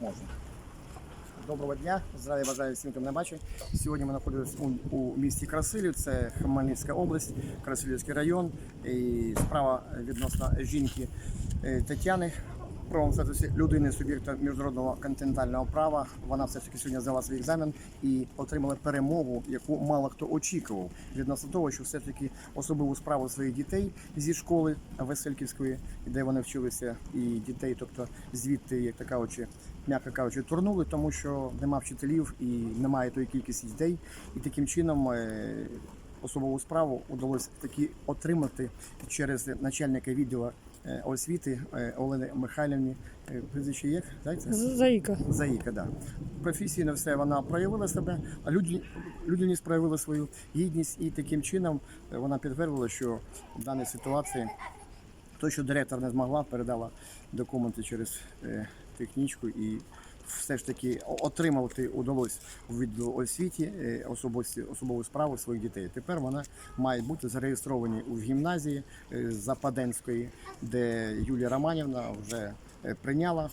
можна. Доброго дня, здравия бажаю всім, хто мене бачить. Сьогодні ми знаходимося у, у місті Красилів, це Хмельницька область, Красилівський район. І справа відносно жінки е, Тетяни. В правому статусі людини суб'єкта міжнародного континентального права. Вона все ж таки сьогодні здала свій екзамен і отримала перемогу, яку мало хто очікував. Відносно того, що все ж таки особливу справу своїх дітей зі школи Весельківської, де вони вчилися, і дітей, тобто звідти, як така очі, м'яко кажучи, турнули, тому що нема вчителів і немає тої кількості дітей. І таким чином е, особову справу удалося таки отримати через начальника відділу освіти е, Олени Михайлівні. Е, Прізвище як? так? Заїка. Заїка, да. Професійно все вона проявила себе, а люди, людяність проявила свою гідність, і таким чином е, вона підтвердила, що в даній ситуації то, що директор не змогла, передала документи через е, технічку і все ж таки отримати удалось у відділу освіті е, особову справу своїх дітей. Тепер вона має бути зареєстровані у гімназії е, Западенської, де Юлія Романівна вже е, прийняла,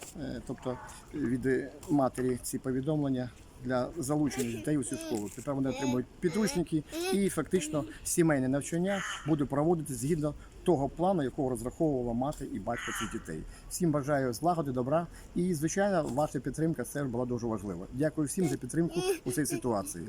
тобто від матері ці повідомлення. Для залучення дітей у цю школу. Тепер вони отримують підручники і фактично сімейне навчання буде проводити згідно того плану, якого розраховувала мати і батько цих дітей. Всім бажаю злагоди, добра і звичайно, ваша підтримка це була дуже важлива. Дякую всім за підтримку у цій ситуації.